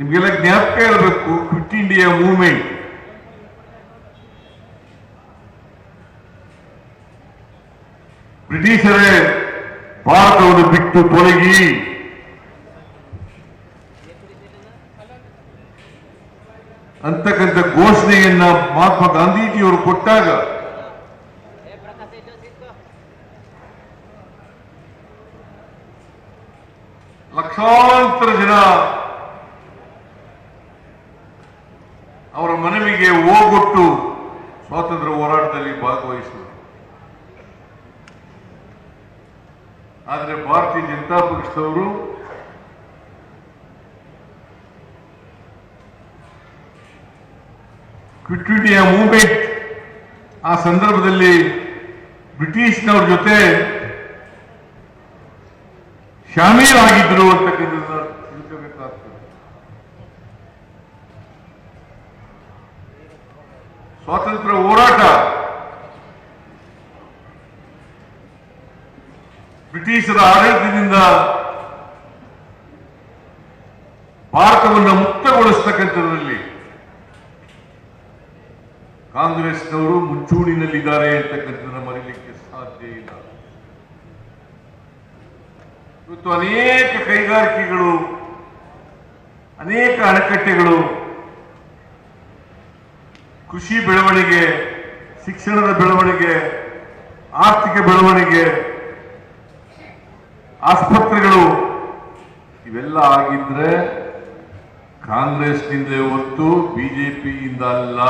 ನಿಮ್ಗೆಲ್ಲ ಜ್ಞಾಪಕ ಇರಬೇಕು ಕ್ವಿಟ್ ಇಂಡಿಯಾ ಮೂವ್ಮೆಂಟ್. ಬ್ರಿಟಿಷರೇ ಭಾರತವನ್ನು ಬಿಟ್ಟು ತೊಲಗಿ ಅಂತಕ್ಕಂಥ ಘೋಷಣೆಯನ್ನ ಮಹಾತ್ಮ ಗಾಂಧೀಜಿಯವರು ಕೊಟ್ಟಾಗ ಲಕ್ಷಾಂತರ ಜನ ಅವರ ಮನವಿಗೆ ಓಗೊಟ್ಟು ಸ್ವಾತಂತ್ರ್ಯ ಹೋರಾಟದಲ್ಲಿ ಭಾಗವಹಿಸಿದರು. ಆದರೆ ಭಾರತೀಯ ಜನತಾ ಪಕ್ಷದವರು ಕ್ವಿಟ್ ಇಂಡಿಯಾ ಮೂವ್ಮೆಂಟ್ ಆ ಸಂದರ್ಭದಲ್ಲಿ ಬ್ರಿಟಿಷ್ನವ್ರ ಜೊತೆ ಶಾಮೀಲಾಗಿದ್ರು ಅಂತಕ್ಕಂಥದ್ದು ತಿಳ್ಕೋಬೇಕಾಗ್ತದೆ. ಸ್ವಾತಂತ್ರ್ಯ ಹೋರಾಟ. ಬ್ರಿಟಿಷರ ಆಡಳಿತದಿಂದ ಭಾರತವನ್ನು ಮುಕ್ತಗೊಳಿಸ್ತಕ್ಕಂಥದ್ರಲ್ಲಿ ಕಾಂಗ್ರೆಸ್ನವರು ಮುಂಚೂಣಿನಲ್ಲಿದ್ದಾರೆ ಅಂತಕ್ಕಂಥದ್ದನ್ನು ಮರೀಲಿಕ್ಕೆ ಸಾಧ್ಯ ಇಲ್ಲ. ಇವತ್ತು ಅನೇಕ ಕೈಗಾರಿಕೆಗಳು, ಅನೇಕ ಅಣೆಕಟ್ಟೆಗಳು ಕೃಷಿ ಬೆಳವಣಿಗೆ, ಶಿಕ್ಷಣದ ಬೆಳವಣಿಗೆ, ಆರ್ಥಿಕ ಬೆಳವಣಿಗೆ, ಆಸ್ಪತ್ರೆಗಳು, ಇವೆಲ್ಲ ಆಗಿದ್ರೆ ಕಾಂಗ್ರೆಸ್ನಿಂದ ಹೊತ್ತು ಬಿಜೆಪಿಯಿಂದ ಅಲ್ಲ.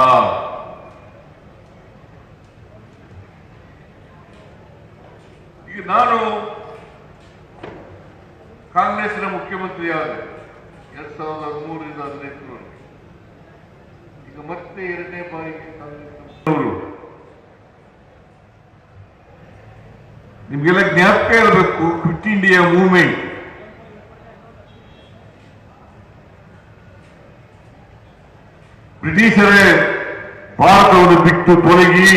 ಈಗ ನಾನು ಕಾಂಗ್ರೆಸ್ನ ಮುಖ್ಯಮಂತ್ರಿ ಆದ ಎರಡ್ ಸಾವಿರದ ಹದಿಮೂರರಿಂದ ಎರಡನೇ ಬಾರಿಗೆ ನಿಮ್ಗೆಲ್ಲ ಜ್ಞಾಪಕ ಇರಬೇಕು, ಕ್ವಿಟ್ ಇಂಡಿಯಾ ಮೂವ್ಮೆಂಟ್. ಬ್ರಿಟಿಷರೇ ಭಾರತವನ್ನು ಬಿಟ್ಟು ತೊಲಗಿ.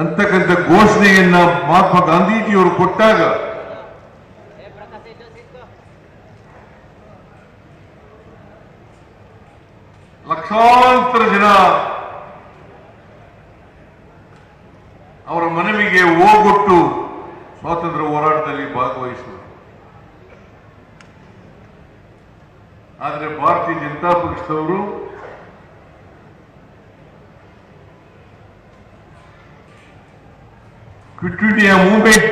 ಅಂತಕ್ಕಂಥ ಘೋಷಣೆಯನ್ನ ಮಹಾತ್ಮ ಗಾಂಧೀಜಿಯವರು ಕೊಟ್ಟಾಗ ಲಕ್ಷಾಂತರ ಜನ ಅವರ ಮನವಿಗೆ ಓಗೊಟ್ಟು ಸ್ವಾತಂತ್ರ್ಯ ಹೋರಾಟದಲ್ಲಿ ಭಾಗವಹಿಸಿದರು. ಆದರೆ ಭಾರತೀಯ ಜನತಾ ಪಕ್ಷದವರು ಕ್ವಿಟ್ ಇಂಡಿಯಾ ಮೂವ್ಮೆಂಟ್